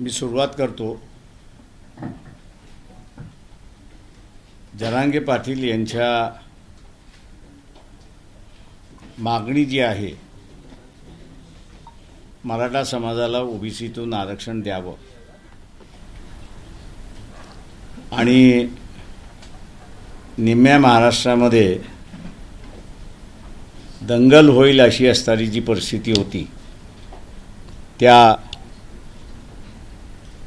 मी सुरुवात करतो. जरांगे पाटील यांच्या मागणी जी आहे मराठा समाजाला ओबीसीतून आरक्षण द्यावं. आणि निम्म्या महाराष्ट्रामध्ये दंगल होईल अशी असणारी जी परिस्थिती होती त्या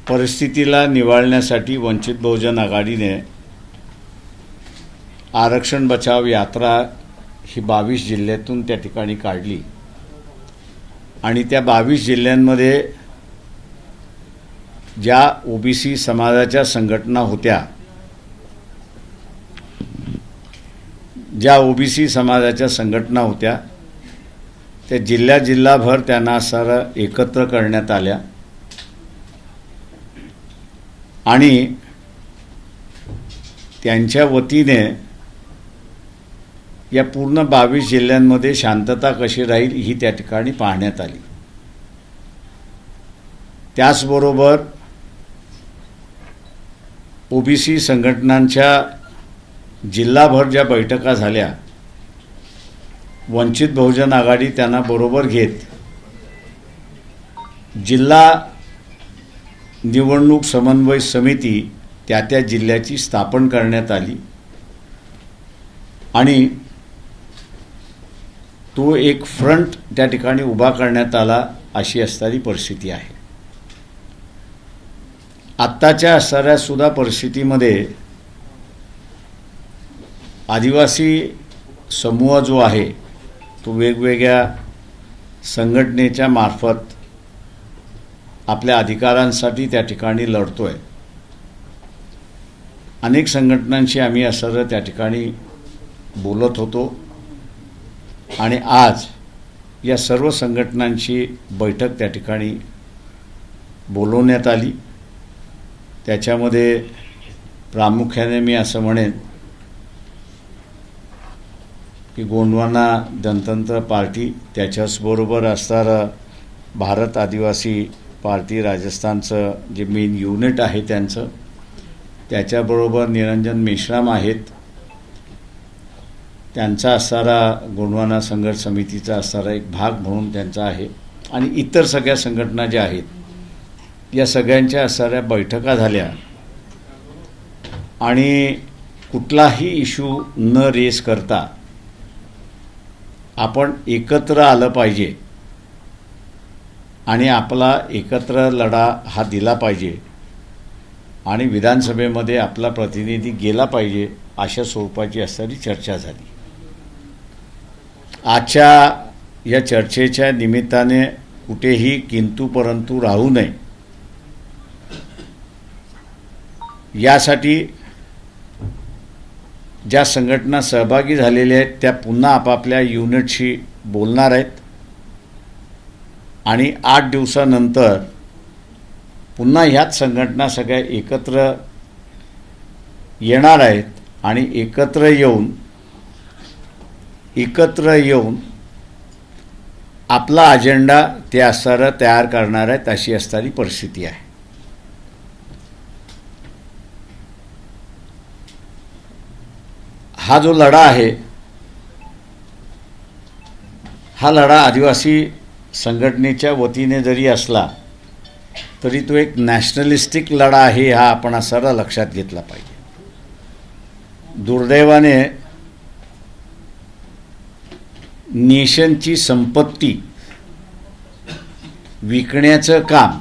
परिस्थितीला निवाळण्यासाठी वंचित बहुजन आघाडीने आरक्षण बचाव यात्रा ही बावीस जिल्ह्यातून त्या ठिकाणी काढली. आणि त्या बावीस जिल्ह्यांमध्ये ज्या ओबीसी समाजाच्या संघटना होत्या ज्या ओबीसी समाजाच्या संघटना होत्या त्या जिल्ह्या जिल्हाभर त्यांना सर एकत्र करण्यात आल्या. आणि त्यांच्या वतीने या पूर्ण बावीस जिल्ह्यांमध्ये शांतता कशी राहील ही त्या ठिकाणी पाहण्यात आली. त्याचबरोबर ओबीसी संघटनांच्या जिल्हाभर ज्या बैठका झाल्या वंचित बहुजन आघाडी त्यांना बरोबर घेत जिल्हा निवडणूक समन्वय समिती त्या त्या जिल्ह्याची स्थापन करण्यात आली. आणि तो एक फ्रंट त्या ठिकाणी उभा करण्यात आला अशी असणारी परिस्थिती आहे. आत्ताच्या असणाऱ्यासुद्धा परिस्थितीमध्ये आदिवासी समूह जो आहे तो वेगवेगळ्या संघटनेच्या मार्फत आपल्या अधिकारांसाठी त्या ठिकाणी लढतो आहे अनेक संघटनांशी आम्ही असं त्या ठिकाणी बोलत होतो. आणि आज या सर्व संघटनांची बैठक त्या ठिकाणी बोलवण्यात आली. त्याच्यामध्ये प्रामुख्याने मी असं म्हणेन की गोंडवाना जनतंत्र पार्टी त्याच्याचबरोबर असणारं भारत आदिवासी पार्टी राजस्थानचं जे मेन युनिट आहे त्यांचं त्याच्याबरोबर निरंजन मेश्राम आहेत. त्यांचा असणारा गोंडवाना संघर्ष समितीचा असणारा एक भाग म्हणून त्यांचा आहे. आणि इतर सगळ्या संघटना ज्या आहेत या सगळ्यांच्या असणाऱ्या बैठका झाल्या. आणि कुठलाही इश्यू न रेस करता आपण एकत्र आलं पाहिजे. आणि आपला एकत्र लढा हा दिला पाहिजे. आणि विधानसभेमध्ये आपला प्रतिनिधी गेला पाहिजे अशा स्वरूपाची असणारी चर्चा झाली. आजच्या या चर्चेच्या निमित्ताने कुठेही किंतू परंतु राहू नये. यासाठी ज्या संघटना सहभागी झालेल्या आहेत त्या पुन्हा आपापल्या युनिटशी बोलणार आहेत. आणि आठ दिवसानंतर पुन्हा ह्याच संघटना सगळ्या एकत्र येणार आहेत आणि एकत्र येऊन एकत्र येऊन आपला अजेंडा ते असणारं तयार करणार आहेत अशी असणारी परिस्थिती आहे. हा जो लढा आहे हा लढा आदिवासी संघटनेच्या वतीने जरी असला तरी तो एक नॅशनलिस्टिक लढा आहे हा आपण असाला लक्षात घेतला पाहिजे. दुर्दैवाने नेशनची संपत्ती विकण्याचं काम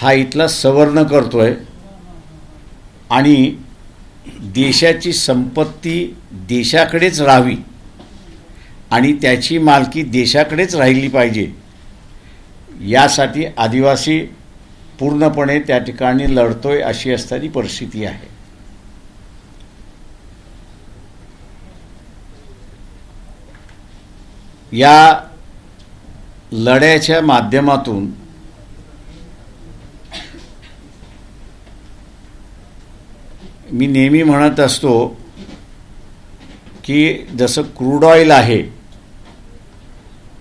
हा इथला सवर्ण करतोय आणि देशाची संपत्ती देशाकडेच राहावी आणि त्याची मालकी देशाकडेच राहिली पाहिजे. यासाठी आदिवासी पूर्णपणे त्या ठिकाणी लढतोय अशी असणारी परिस्थिती आहे. या लढ्याच्या माध्यमातून मी नेहमी म्हणत असतो की जसं क्रूड ऑइल आहे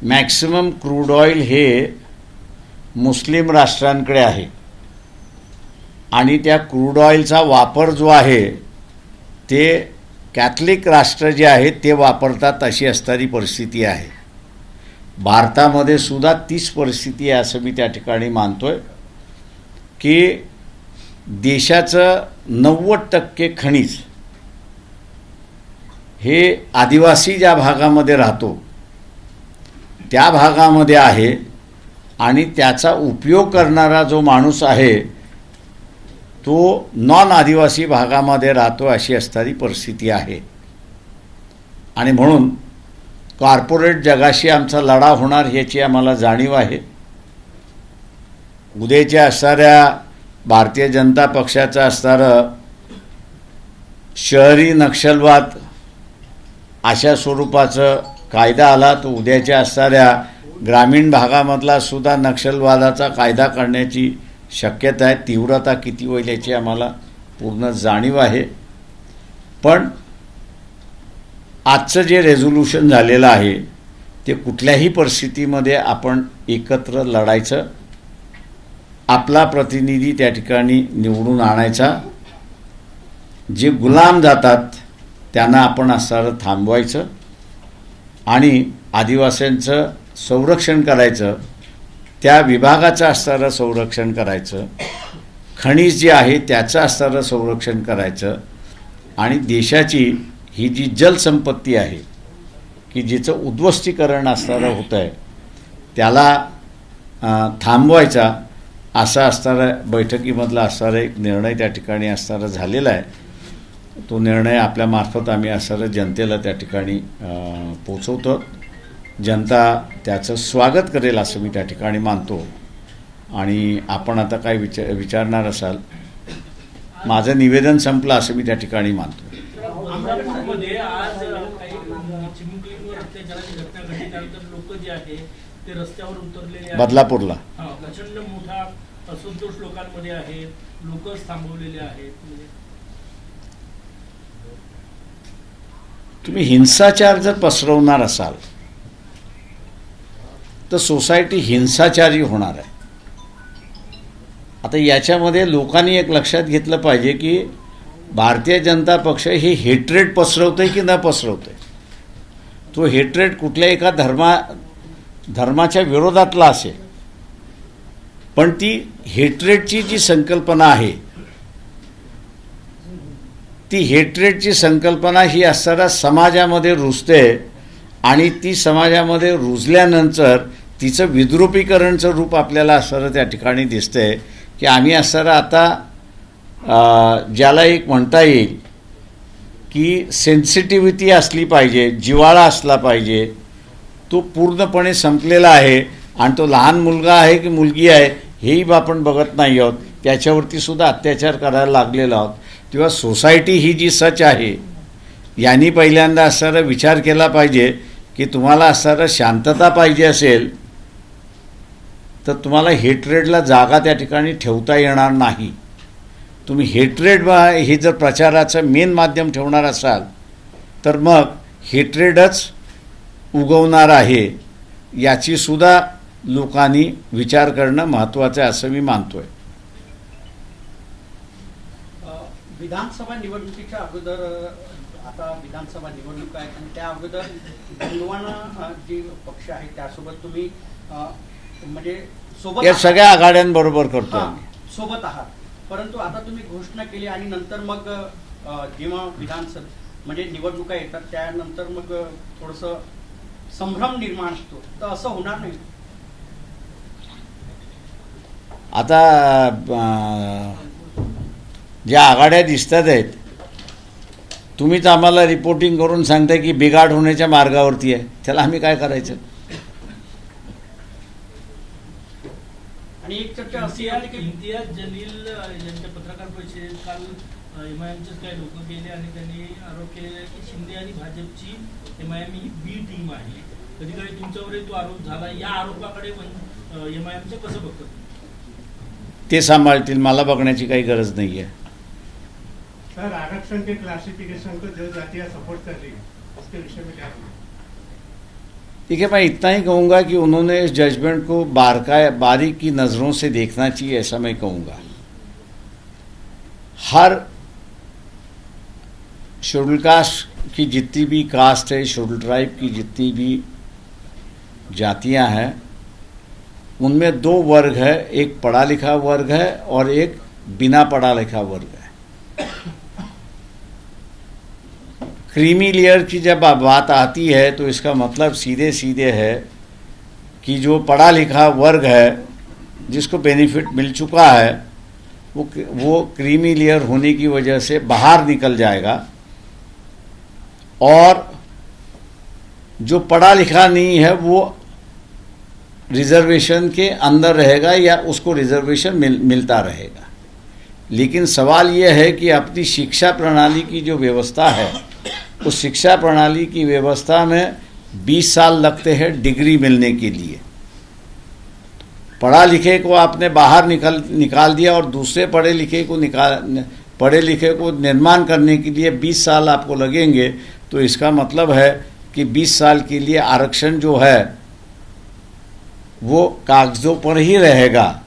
मॅक्सिमम क्रूड ऑइल हे मुस्लिम राष्ट्रांकडे आहे. आणि त्या क्रूड ऑइलचा वापर जो आहे ते कॅथलिक राष्ट्र जे आहेत ते वापरतात अशी असणारी परिस्थिती आहे. भारतामध्ये सुद्धा तीच परिस्थिती आहे असं मी त्या ठिकाणी मानतो आहे की देशाचं नव्वद टक्के खनिज हे आदिवासी ज्या भागामध्ये राहतो त्या भागामध्ये आहे आणि त्याचा उपयोग करणारा जो माणूस आहे तो नॉन आदिवासी भागामध्ये राहतो अशी असणारी परिस्थिती आहे. आणि म्हणून कॉर्पोरेट जगाशी आमचा लढा होणार याची आम्हाला जाणीव आहे. उद्याच्या असणाऱ्या भारतीय जनता पक्षाचं असणारं शहरी नक्षलवाद अशा स्वरूपाचं कायदा आला तो उद्याच्या असणाऱ्या ग्रामीण भागामधला सुद्धा नक्षलवादाचा कायदा करण्याची शक्यता आहे. तीव्रता किती होईल याची आम्हाला पूर्ण जाणीव आहे. पण आजचं जे रेझोल्युशन झालेलं आहे ते कुठल्याही परिस्थितीमध्ये आपण एकत्र लढायचं आपला प्रतिनिधी त्या ठिकाणी निवडून आणायचा. जे गुलाम जातात त्यांना आपण असणारं थांबवायचं. आणि आदिवासींचं संरक्षण करायचं त्या विभागाचं असणारं संरक्षण करायचं खनिज जे आहे त्याचं असणारं संरक्षण करायचं आणि देशाची ही जी जलसंपत्ती आहे की जिचं उद्ध्वस्तीकरण असणारं होतं आहे त्याला थांबवायचा असा असणारा बैठकीमधला असणारा एक निर्णय त्या ठिकाणी असणारा झालेला आहे. तो निर्णय आपल्यामार्फत आम्ही असणारं जनतेला त्या ठिकाणी पोचवतो. जनता त्याचं स्वागत करेल असं मी त्या ठिकाणी मानतो. आणि आपण आता काय विचार विचारणार असाल माझं निवेदन संपलं असं मी त्या ठिकाणी मानतो. लोक बदलापूरला. प्रचंड मोठा असंतोष लोकांमध्ये आहे. लोकच थांबवलेले आहेत. तुम्ही हिंसाचार जर पसरवणार असाल तर सोसायटी हिंसाचारी होणार आहे. आता याच्यामध्ये लोकांनी एक लक्षात घेतलं पाहिजे की भारतीय जनता पक्ष हे हेट्रेड पसरवतंय की न पसरवतंय? तो हेट्रेड कुठल्या एका धर्मा धर्माच्या विरोधातला असेल. पण ती हेट्रेडची जी संकल्पना आहे ती हेट्रेडची संकल्पना ही असताना समाजामध्ये रुजते आणि ती समाजामध्ये रुजल्यानंतर तिचं विद्रुपीकरणचं रूप आपल्याला असताना त्या ठिकाणी दिसतंय की आम्ही असताना आता ज्याला एक म्हणता येईल की सेन्सिटिव्हिटी असली पाहिजे जिवाळा असला पाहिजे तो पूर्णपणे संपलेला आहे आणि तो लहान मुलगा आहे की मुलगी आहे हेही आपण बघत नाही आहोत. त्याच्यावरती सुद्धा अत्याचार करायला लागलेलो आहोत. किंवा सोसायटी ही जी सच आहे यांनी पहिल्यांदा असणारा विचार केला पाहिजे की तुम्हाला असणारा शांतता पाहिजे असेल तर तुम्हाला हेट्रेडला जागा त्या ठिकाणी ठेवता येणार नाही. तुम्ही हेट्रेड हे जर प्रचाराचं मेन माध्यम ठेवणार असाल तर मग हेट्रेडच उगवणार आहे याची सुद्धा लोकांनी विचार करणं महत्त्वाचं आहे असं मी मानतो आहे विधानसभा निवडणुकीच्या अगोदर आता विधानसभा निवडणूक आहेत आणि त्या अगोदर अ, जी पक्ष आहे त्यासोबत तुम्ही म्हणजे सोबत या. सगळ्या आघाड्यांबरोबर करतो आम्ही. सोबत आहात. परंतु आता तुम्ही घोषणा केली आणि नंतर मग अ, जेव्हा विधानसभा म्हणजे निवडणुका येतात त्यानंतर मग थोडस संभ्रम निर्माण होतो. तर असं होणार नाही. आता अं, ज्या आघाड्या दिसतात आहेत तुम्हीच आम्हाला रिपोर्टिंग करून सांगताय की बिघाड होण्याच्या मार्गावरती आहे. त्याला आम्ही काय करायचं? आणि एक चर्चा अशी आहे की इम्तियाज जलील यांच्या पत्रकार परिषदेत काल एमआयएमचेच काही लोक गेले आणि त्यांनी आरोप केलेला की शिंदे आणि भाजपची एमआयएम ही बी टीम आहे. कधी कधी तुमच्यावरही तो आरोप झाला. या आरोपाकडे एमआयएमचं कसं? ते सांभाळतील. मला बघण्याची काही गरज नाही आहे सर, आरक्षण के क्लासिफिकेशन को जनजातियाँ सपोर्ट कर रही है, उसके विषय में क्या? देखिए मैं इतना ही कहूँगा कि उन्होंने इस जजमेंट को बारका, बारीक की नज़रों से देखना चाहिए, ऐसा मैं कहूँगा हर शेड्यूल कास्ट की जितनी भी कास्ट है शेड्यूल ट्राइब की जितनी भी जातियाँ हैं, उनमें दो वर्ग है, एक पढ़ा लिखा वर्ग है और एक बिना पढ़ा लिखा वर्ग है क्रीमी लेयर की जब बात आती है तो इसका मतलब सीधे सीधे है कि जो पढ़ा लिखा वर्ग है जिसको बेनिफिट मिल चुका है वो वो क्रीमी लेयर होने की वजह से बाहर निकल जाएगा। और जो पढ़ा लिखा नहीं है वो रिजर्वेशन के अंदर रहेगा या उसको रिजर्वेशन मिल, मिलता रहेगा। लेकिन सवाल यह है कि अपनी शिक्षा प्रणाली की जो व्यवस्था है उस शिक्षा प्रणाली की व्यवस्था में 20 साल लगते हैं डिग्री मिलने के लिए। पढ़ा लिखे को आपने बाहर निकल, निकाल दिया और दूसरे पढ़े लिखे को निकाल पढ़े लिखे को निर्माण करने के लिए 20 साल आपको लगेंगे तो इसका मतलब है कि 20 साल के लिए आरक्षण जो है, वो कागजों पर ही रहेगा।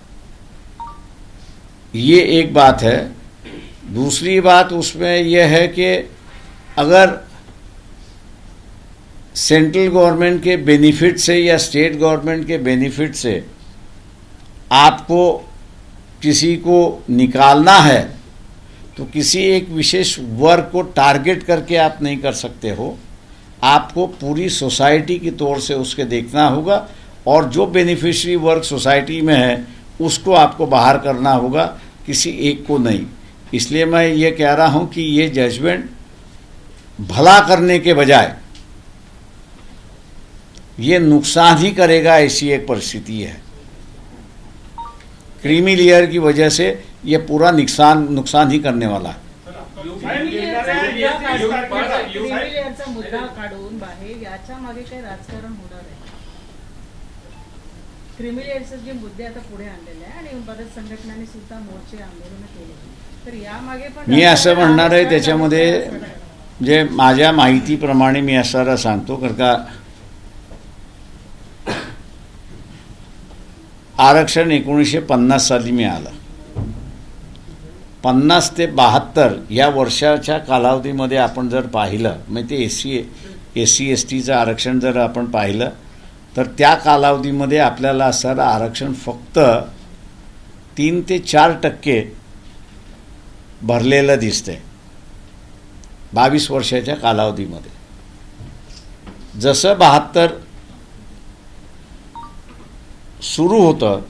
ये एक बात है। दूसरी बात उसमें यह है कि अगर सेंट्रल गवर्नमेंट के बेनिफिट से या स्टेट गवर्नमेंट के बेनिफिट से आपको किसी को निकालना है तो किसी एक विशेष वर्ग को टारगेट करके आप नहीं कर सकते हो। आपको पूरी सोसाइटी की तौर से उसके देखना होगा और जो बेनिफिशियरी वर्ग सोसाइटी में है, उसको आपको बाहर करना होगा, किसी एक को नहीं। इसलिए मैं ये कह रहा हूँ कि ये जजमेंट भला करने के बजाय ये नुकसान ही करेगा ऐसी एक परिस्थिति है। क्रीमी लेयर की वजह से ये पूरा नुकसान नुकसान ही करने वाला है। मुद्दा मी असं म्हणणार आहे, त्याच्यामध्ये म्हणजे माझ्या माहितीप्रमाणे मी असणारा सांगतो कारण का आरक्षण एकोणीसशे पन्नास साली मिळालं. पन्नास ते बहात्तर या वर्षाच्या कालावधीमध्ये आपण जर पाहिलं म्हणजे ते S C S C S टीचं आरक्षण जर आपण पाहिलं तर त्या कालावधीमध्ये आपल्याला असणारं आरक्षण फक्त तीन ते चार टक्के भरलेलं दिसतंय. बावीस वर्षाच्या कालावधीमध्ये. जसं बहात्तर सुरू होतं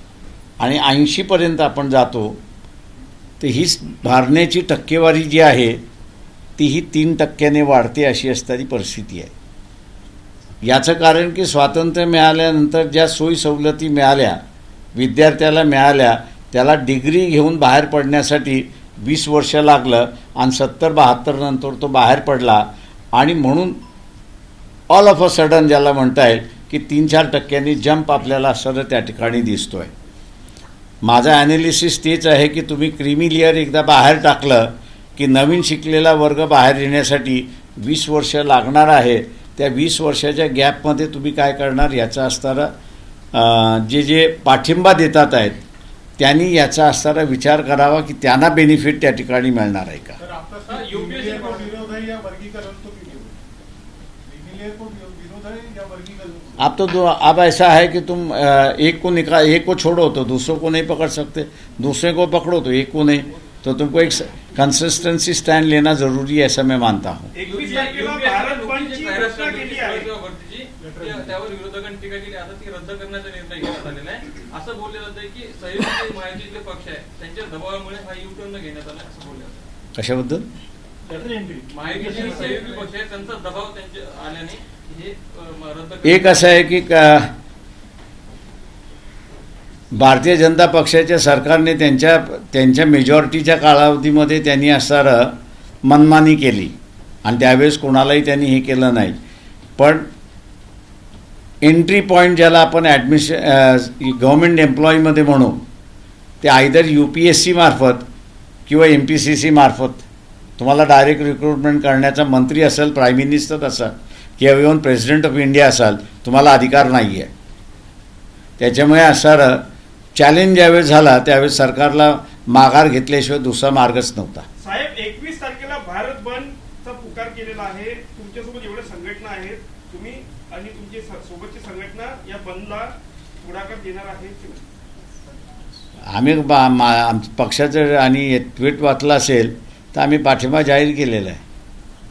आणि ऐंशीपर्यंत आपण जातो तर ही भरण्याची टक्केवारी जी आहे ती ही तीन टक्क्याने वाढते अशी असणारी परिस्थिती आहे. याचं कारण की स्वातंत्र्य मिळाल्यानंतर ज्या सोयी सवलती मिळाल्या विद्यार्थ्याला मिळाल्या त्याला डिग्री घेऊन बाहेर पडण्यासाठी वीस वर्ष लागलं आणि सत्तर बहात्तर नंतर तो बाहेर पडला. आणि म्हणून ऑल ऑफ अ सडन ज्याला म्हणता येईल की तीन चार टक्क्यांनी जंप आपल्याला सरळ त्या ठिकाणी दिसतो आहे माझा ॲनालिसिस तेच आहे की तुम्ही क्रीमी लेअर एकदा बाहेर टाकलं की नवीन शिकलेला वर्ग बाहेर येण्यासाठी वीस वर्ष लागणार आहे. त्या वीस वर्षाच्या गॅपमध्ये तुम्ही काय करणार याचा असणारा जे जे पाठिंबा देतात आहेत त्यांनी याचा असणारा विचार करावा की त्यांना बेनिफिट त्या ठिकाणी मिळणार आहे का? अब तो दो अब ऐसा है कि तुम एक को निकाल एक को छोड़ो तो दूसरों को नहीं पकड़ सकते। दूसरे को पकड़ो तो एक को नहीं। तो तुमको एक कंसिस्टेंसी स्टैंड लेना जरूरी है ऐसा मैं मानता हूँ। त्यावर विरोधकांनी टीका केली. आता ती रद्द करण्याचा निर्णय घेण्यात आलेला आहे. असं बोललं जातं की सहयोगी महायुतीतले पक्ष आहे. त्यांच्या दबावामुळे हा यू टर्न घेण्यात आला असं बोललं जातं कशाबद्दल? महायुतीचे सहयोगी पक्ष आहे त्यांचा दबाव त्यांच्या आल्याने हे अं, रद्द करण्यात एक असं आहे की का- भारतीय जनता पक्षाच्या सरकारने त्यांच्या त्यांच्या मेजॉरिटीच्या कालावधीमध्ये त्यांनी असणारं मनमानी केली. आणि त्यावेळेस कोणालाही त्यांनी हे केलं नाही. पण एंट्री पॉईंट ज्याला आपण ॲडमिशन गव्हर्मेंट एम्प्लॉईमध्ये म्हणू ते either U P S C मार्फत किंवा एम पी सी सी मार्फत. तुम्हाला डायरेक्ट रिक्रुटमेंट करण्याचा मंत्री असेल प्राईम मिनिस्टर असाल किंवा इव्हन प्रेसिडेंट ऑफ इंडिया असाल तुम्हाला अधिकार नाही आहे त्याच्यामुळे असणारं चॅलेंज ज्यावेळेस झाला त्यावेळेस सरकारला माघार घेतल्याशिवाय दुसरा मार्गच नव्हता. साहेब एकवीस तारखेला भारत बंदचा पुकार केलेला आहे तुमच्यासोबत एवढ्या संघटना आहेत तुम्ही आणि तुमची स- सोबतची संघटना या बंदला पुढाकार देणार आहे की नाही? आम्ही बा पक्षाचं आणि ट्विट वाचलं असेल तर आम्ही पाठिंबा जाहीर केलेला आहे.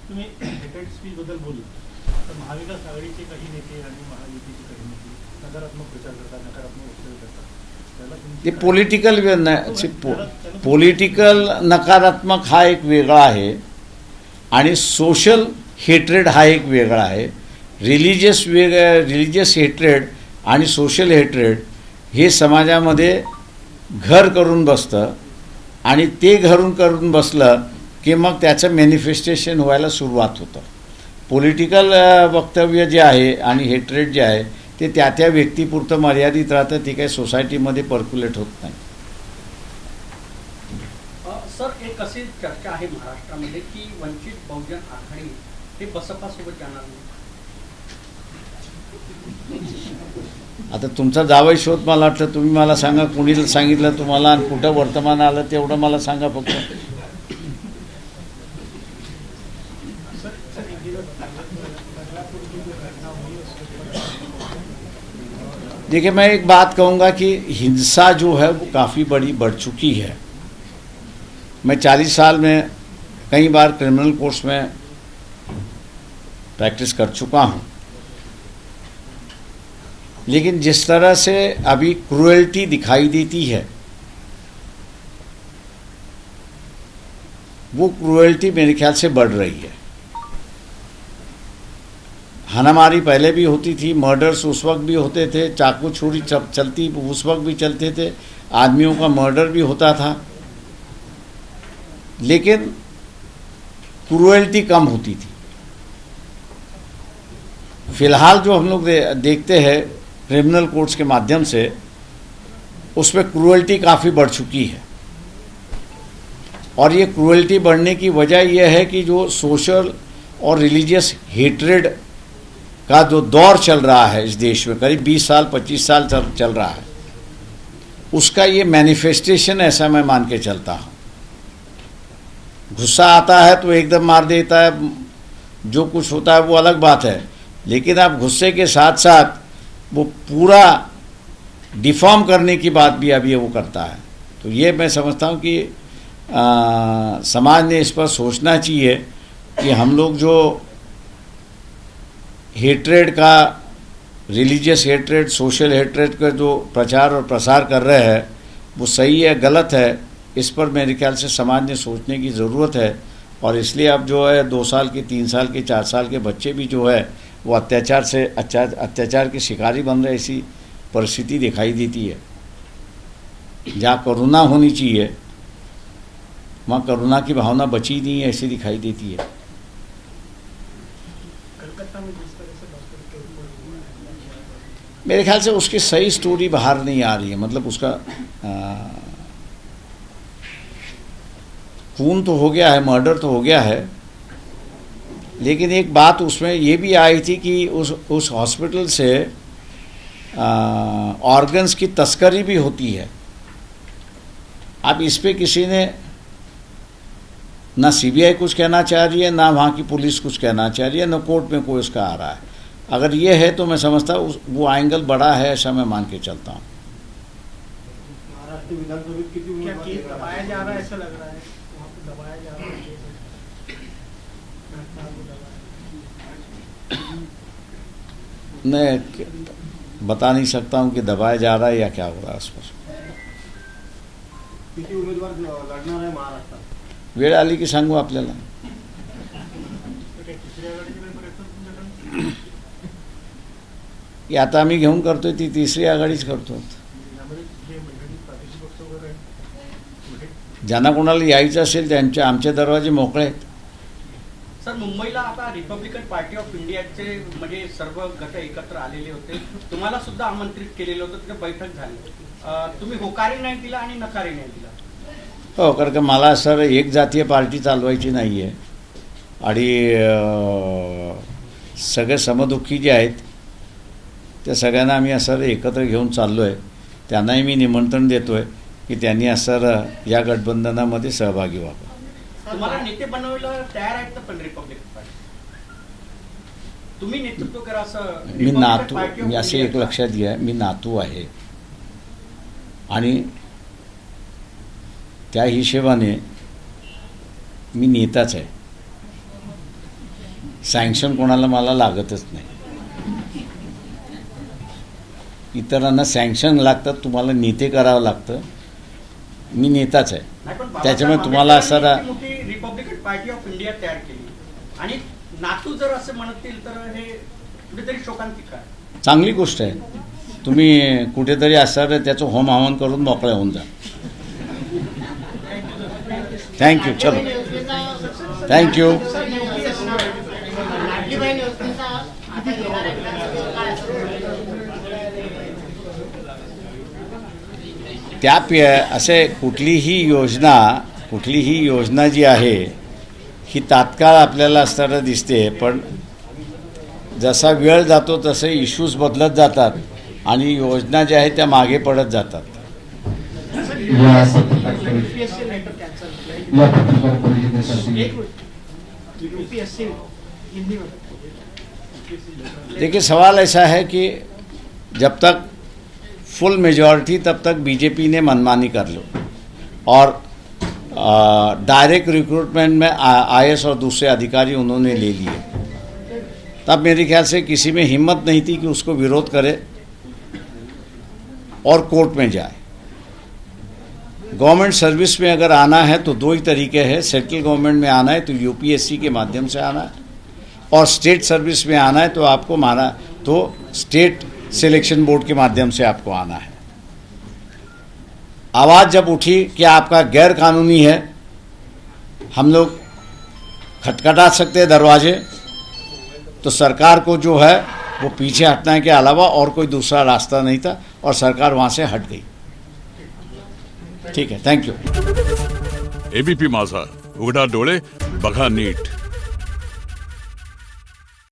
तुम्ही हेटेड स्पीच बद्दल बोलू. तर महाविकास आघाडीचे काही नेते आणि महायुतीचे काही नेते नकारात्मक प्रचार करतात नकारात्मक वक्तव्य करतात. त्याला तुमची ते काय- पॉलिटिकल पॉलिटिकल नकारात्मक हा एक वेगळा आहे आणि सोशल हेट्रेड हा एक वेगळा आहे. रिलिजियस वेग रिलिजियस हेट्रेड आणि सोशल हेट्रेड हे समाजामध्ये घर करून बसतं. आणि ते घरून करून बसलं की मग त्याचं मॅनिफेस्टेशन व्हायला सुरुवात होतं. पॉलिटिकल वक्तव्य जे आहे आणि हेट्रेड जे आहे ते त्या त्या व्यक्तीपुरतं मर्यादित राहतं ते काही सोसायटीमध्ये पर्क्युलेट होत नाही. सर एक अशी चर्चा आहे महाराष्ट्रामध्ये की वंचित बहुजन आघाडी हे बसपासोबत जाणार नाही? आता तुमचा जावई शोध मला वाटतं तुम्ही मला सांगा, कुणी सांगितलं तुम्हाला आणि कुठं वर्तमान आलं तेवढं मला सांगा फक्त. देखिए, मैं एक बात कहूँगा कि हिंसा जो है, वो काफ़ी बड़ी, बढ़ चुकी है। मैं चालीस साल में कई बार क्रिमिनल कोर्ट्स में प्रैक्टिस कर चुका हूँ। लेकिन जिस तरह से अभी क्रुएल्टी दिखाई देती है वो क्रुएल्टी मेरे ख्याल से बढ़ रही है। हनामारी पहले भी होती थी मर्डर्स उस वक्त भी होते थे चाकू छुरी चल- चलती उस वक्त भी चलते थे आदमियों का मर्डर भी होता था। लेकिन क्रुएल्टी कम होती थी। फ़िलहाल जो हम लोग दे, देखते हैं क्रिमिनल कोर्ट्स के माध्यम से उसमें क्रुएल्टी काफ़ी बढ़ चुकी है। और ये क्रुएल्टी बढ़ने की वजह यह है कि जो सोशल और रिलीजियस हेट्रेड का जो दौर चल रहा है इस देश में करीब 20 साल 25 साल चल, चल रहा है उसका ये मैनिफेस्टेशन ऐसा मैं मान के चलता हूँ। गुस्सा आता है तो एकदम मार देता है जो कुछ होता है वो अलग बात है लेकिन आप गुस्से के साथ साथ वो पूरा डिफॉर्म करने की बात भी अभी वो करता है। तो ये मैं समझता हूँ कि आ, समाज ने इस पर सोचना चाहिए कि हम लोग जो हेट्रेड का रिलीजियस हेट्रेड सोशल हेट्रेड का जो प्रचार और प्रसार कर रहे हैं वो सही है गलत है इस पर मेरे ख्याल से समाज ने सोचने की ज़रूरत है। और इसलिए अब जो है दो साल के तीन साल के चार साल के बच्चे भी जो है वो अत्याचार से अच्छा अत्याचार के शिकारी बन रहे ऐसी परिस्थिति दिखाई देती है। जहाँ करुणा होनी चाहिए वहाँ करुणा की भावना बची नहीं है ऐसी दिखाई देती है। है मेरे ख्याल से उसकी सही स्टोरी बाहर नहीं आ रही है मतलब उसका खून तो हो गया है मर्डर तो हो गया है लेकिन एक बात उसमें ये भी आई थी कि उस उस हॉस्पिटल से ऑर्गन्स की तस्करी भी होती है। अब इस पर किसी ने ना सीबीआई कुछ कहना चाह रही है ना वहाँ की पुलिस कुछ कहना चाह रही है ना कोर्ट में कोई उसका आ रहा है। अगर ये है तो मैं समझता हूँ उस- वो एंगल बड़ा है ऐसा मैं मान के चलता हूँ? मैं बता नहीं सकता हूँ कि दबाया जा रहा है या क्या हो रहा है उस पर। वेळ आली की सांगू आपल्याला की आता आम्ही घेऊन करतोय ती तिसरी आघाडीच करतो ज्यांना कोणाला यायचं असेल त्यांचे आमचे दरवाजे मोकळे आहेत। सर मुंबईला आता रिपब्लिकन पार्टी ऑफ इंडियाचे म्हणजे सर्व गट एकत्र आलेले होते. तुम्हाला सुद्धा आमंत्रित केलेलं होतं तिथे बैठक झाली. तुम्ही होकारी नाही दिला आणि नकारी नाही दिला? हो कारण का मला सर एक जातीय पार्टी चालवायची नाही आहे आणि सगळे समदुःखी जे आहेत त्या सगळ्यांना आम्ही असं एकत्र घेऊन चाललो आहे त्यांनाही मी निमंत्रण देतो आहे की त्यांनी असं या गठबंधनामध्ये सहभागी व्हावं. तुम्हाला नेते बनवायला तयार आहेत पण रिपब्लिकन पार्टी तुम्ही नेतृत्व करा असं मी नातू मी असे एक लक्षात घ्या मी नातू आहे. आणि त्या हिशेबाने मी नेताच आहे. सँक्शन कोणाला मला लागतच नाही. इतरांना सँक्शन लागतात तुम्हाला नेते करावं लागतं. मी नेताच आहे. त्याच्यामुळे तुम्हाला असं पार्टी ऑफ इंडिया तयार केली. आणि नातू जर असं म्हणतील तर हे कुठेतरी शोकांतिक आहे. चांगली गोष्ट आहे. तुम्ही कुठेतरी असं त्याचं होम हवन करून मोकळ्या होऊन जा. थँक्यू चलो. थँक्यू त्या पे असे कुठलीही योजना कुठलीही योजना जी आहे ही तात्काळ आपल्याला असताना दिसते पण जसा वेळ जातो तसे इश्यूज बदलत जातात आणि योजना ज्या आहेत त्या मागे पडत जातात. देखिए सवाल ऐसा है कि जब तक फुल मेजॉरिटी तब तक बीजेपी ने मनमानी कर लो और डायरेक्ट रिक्रूटमेंट में आई और दूसरे अधिकारी उन्होंने ले लिए। तब मेरे ख्याल से किसी में हिम्मत नहीं थी कि उसको विरोध करे और कोर्ट में जाए। गवर्नमेंट सर्विस में अगर आना है तो दो ही तरीके हैं। सेंट्रल गवर्नमेंट में आना है तो यूपीएससी के माध्यम से आना है और स्टेट सर्विस में आना है तो आपको माना तो स्टेट सिलेक्शन बोर्ड के माध्यम से आपको आना है। आवाज़ जब उठी कि आपका गैर कानूनी है, हम लोग खटखटा सकते हैं दरवाजे तो सरकार को जो है, वो पीछे हटने के अलावा और कोई दूसरा रास्ता नहीं था और सरकार वहाँ से हट गई। ठीक है थैंक यू एबीपी माझा उघडा डोळे बघा नीट।